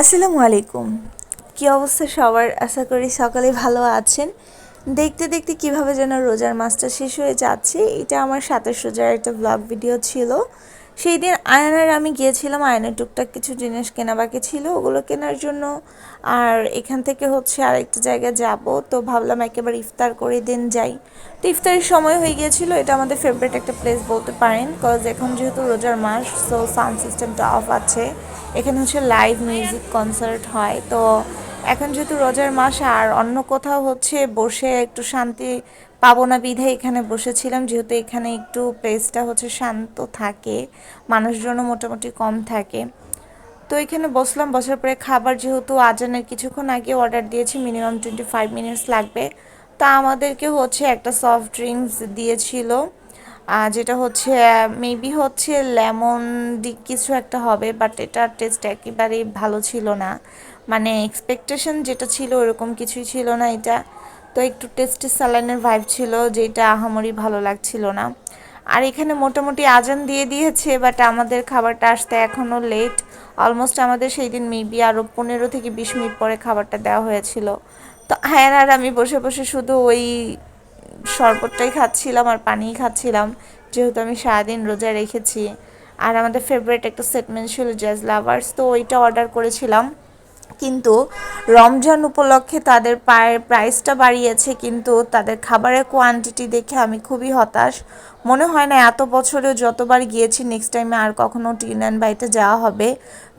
আসসালামু আলাইকুম। কী অবস্থা সবার? আশা করি সকালে ভালো আছেন। দেখতে দেখতে কীভাবে যেন রোজার মাসটা শেষ হয়ে যাচ্ছে, এটা আমার সাতাশ রোজার একটা ব্লগ ভিডিও ছিল। সেই দিন আয়নার আমি গিয়েছিলাম, আয়নার টুকটাক কিছু জিনিস কেনা বাকি ছিল, ওগুলো কেনার জন্য। আর এখান থেকে হচ্ছে আরেকটা জায়গায় যাব, তো ভাবলাম একেবারে ইফতার করে দিন যাই। তো ইফতারের সময় হয়ে গিয়েছিল, এটা আমাদের ফেভারিট একটা প্লেস বলতে পারেন কজ এখন যেহেতু রোজার মাস সো সাউন্ড সিস্টেমটা অফ আছে। এখানে হচ্ছে লাইভ মিউজিক কনসার্ট হয়, তো এখন যেহেতু রোজার মাস, আর অন্য কোথাও হচ্ছে বসে একটু শান্তি পাবো না বিধে এখানে বসেছিলাম, যেহেতু এখানে একটু প্লেসটা হচ্ছে শান্ত থাকে, মানুষজনও মোটামুটি কম থাকে। তো এখানে বসলাম, বসার পরে খাবার যেহেতু আজানের কিছুক্ষণ আগে অর্ডার দিয়েছি মিনিমাম টোয়েন্টি ফাইভ মিনিটস লাগবে। তা আমাদেরকে হচ্ছে একটা সফট ড্রিঙ্কস দিয়েছিল যেটা হচ্ছে মেবি হচ্ছে লেমন ডি কিছু একটা হবে বাট এটার টেস্ট একেবারেই ভালো ছিল না। মানে এক্সপেকটেশন যেটা ছিল ওরকম কিছুই ছিল না এটা। তো একটু টেস্টি স্যালাইনের ভাইব ছিল যেটা আহামরি ভালো লাগছিল না। আর এখানে মোটামুটি আজান দিয়ে দিয়েছে বাট আমাদের খাবারটা আসতে এখনও লেট অলমোস্ট আমাদের সেই দিন মেবি আরও পনেরো থেকে বিশ মিনিট পরে খাবারটা দেওয়া হয়েছিল। তো হ্যাঁ আর আমি বসে বসে শুধু ওই শরবতটাই খাচ্ছিলাম আর পানিই খাচ্ছিলাম, যেহেতু আমি সারাদিন রোজা রেখেছি। আর আমাদের ফেভারিট একটা সেটমেন্ট ছিল জ্যাজ লাভার্স তো ওইটা অর্ডার করেছিলাম। কিন্তু রমজান উপলক্ষে তাদের পায়ের প্রাইসটা বাড়িয়েছে, কিন্তু তাদের খাবারের কোয়ান্টিটি দেখে আমি খুবই হতাশ। মনে হয় না এত বছরেও যতবার গিয়েছি নেক্সট টাইমে আর কখনো টিন অ্যান্ড বাইতে যাওয়া হবে।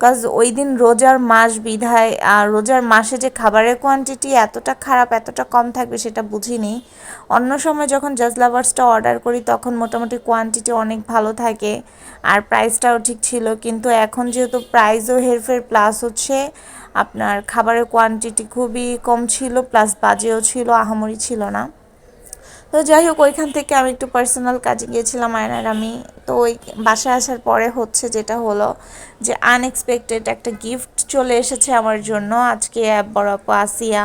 কাজ ওই দিন রোজার মাস বিধায়, আর রোজার মাসে যে খাবারের কোয়ান্টিটি এতটা খারাপ, এতটা কম থাকবে সেটা বুঝিনি। অন্য সময় যখন জাজ লাভার্সটা অর্ডার করি, তখন মোটামুটি কোয়ান্টিটি অনেক ভালো থাকে, আর প্রাইসটাও ঠিক ছিল। কিন্তু এখন যেহেতু প্রাইসও হেরফের প্লাস হচ্ছে আপনার খাবারের কোয়ান্টিটি খুবই কম ছিল প্লাস বাজেও ছিল, আহামরি ছিল না। তো যাই হোক, ওইখান থেকে আমি একটু পার্সোনাল কাজে গিয়েছিলাম আয়নার আমি। তো ওই বাসায় আসার পরে হচ্ছে যেটা হলো যে আনএক্সপেক্টেড একটা গিফট চলে এসেছে আমার জন্য। আজকে বড় আপু আসিয়া,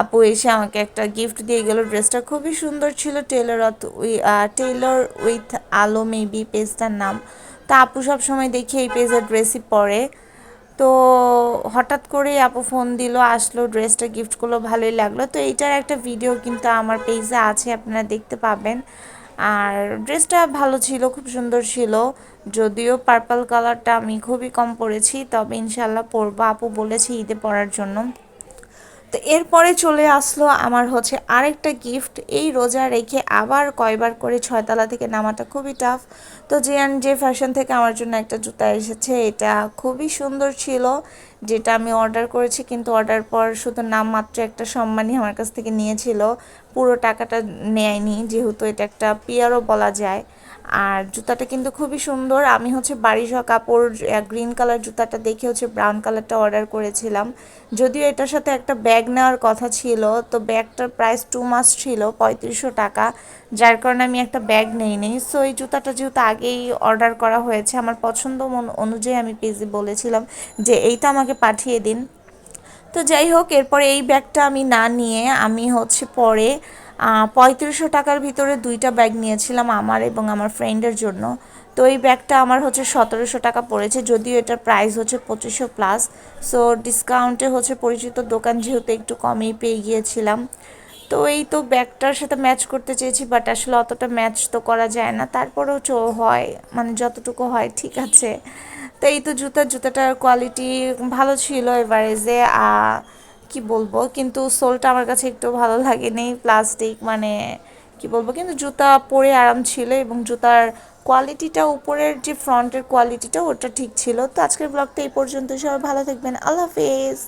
আপু এসে আমাকে একটা গিফট দিয়ে গেল। ড্রেসটা খুবই সুন্দর ছিল tailor we tailor with Alo maybe পেজটার নাম। তা আপু সবসময় দেখি এই পেজের ড্রেসই পরে। তো হঠাৎ করে আপু ফোন দিল, আসলো ড্রেসটা গিফট করল, ভালোই লাগল। তো এইটার একটা ভিডিও কিন্তু আমার পেজে আছে, আপনারা দেখতে পাবেন। আর ড্রেসটা ভালো ছিল, খুব সুন্দর ছিল। যদিও পার্পল কালারটা আমি খুবই কম পরেছি, তবে ইনশাল্লাহ পরবো। আপু বলেছি ঈদে পরার জন্য। তো এরপরে চলে আসলো আমার হচ্ছে আরেকটা গিফট এই রোজা রেখে আবার কয়বার করে ছয়তলা থেকে নামাটা খুবই টাফ তো যে অ্যান্ড যে ফ্যাশন থেকে আমার জন্য একটা জুতা এসেছে, এটা খুবই সুন্দর ছিল, যেটা আমি অর্ডার করেছি, কিন্তু অর্ডার পর শুধু নামমাত্র একটা সম্মানই আমার কাছ থেকে নিয়েছিল। পুরো টাকাটা নেয়নি, যেহেতু এটা একটা পিয়ারও বলা যায়। আর জুতাটা কিন্তু খুবই সুন্দর। আমি হচ্ছে বাড়িসহ কাপড় গ্রিন কালার জুতাটা দেখে হচ্ছে ব্রাউন কালারটা অর্ডার করেছিলাম। যদিও এটার সাথে একটা ব্যাগ নেওয়ার কথা ছিল, তো ব্যাগটার প্রাইস টু মাস ছিল, পঁয়ত্রিশশো টাকা। যার কারণে আমি একটা ব্যাগ নেই নেই সো এই জুতাটা যেহেতু আগেই অর্ডার করা হয়েছে, আমার পছন্দ মন অনুযায়ী আমি পেজে বলেছিলাম যে এইটা আমাকে পাঠিয়ে দিন। তো যাই হোক, এরপরে এই ব্যাগটা আমি না নিয়ে আমি হচ্ছে পরে পঁয়ত্রিশশো টাকার ভিতরে দুইটা ব্যাগ নিয়েছিলাম আমার এবং আমার ফ্রেন্ডের জন্য। তো এই ব্যাগটা আমার হচ্ছে সতেরোশো টাকা পড়েছে, যদিও এটার প্রাইস হচ্ছে পঁচিশশো প্লাস সো ডিসকাউন্টে হচ্ছে পরিচিত দোকান যেহেতু একটু কমেই পেয়ে গিয়েছিলাম। তো এই তো ব্যাগটার সাথে ম্যাচ করতে চেয়েছি বাট আসলে অতটা ম্যাচ তো করা যায় না। তারপরেও চো, হয় মানে যতটুকু হয়, ঠিক আছে। তো এই তো জুতার, জুতাটার কোয়ালিটি ভালো ছিল এভারেজে। কি বলব? কিন্তু সোলটা আমার কাছে একটু ভালো লাগেনি। প্লাস্টিক মানে কি বলব? কিন্তু জুতা পরে আরাম ছিল এবং জুতার কোয়ালিটিটা উপরের যে ফ্রন্টের কোয়ালিটিটা ওটা ঠিক ছিল। তো আজকের ব্লগটা এই পর্যন্ত সবাই ভালো থাকবেন। আল্লাহ হাফেজ।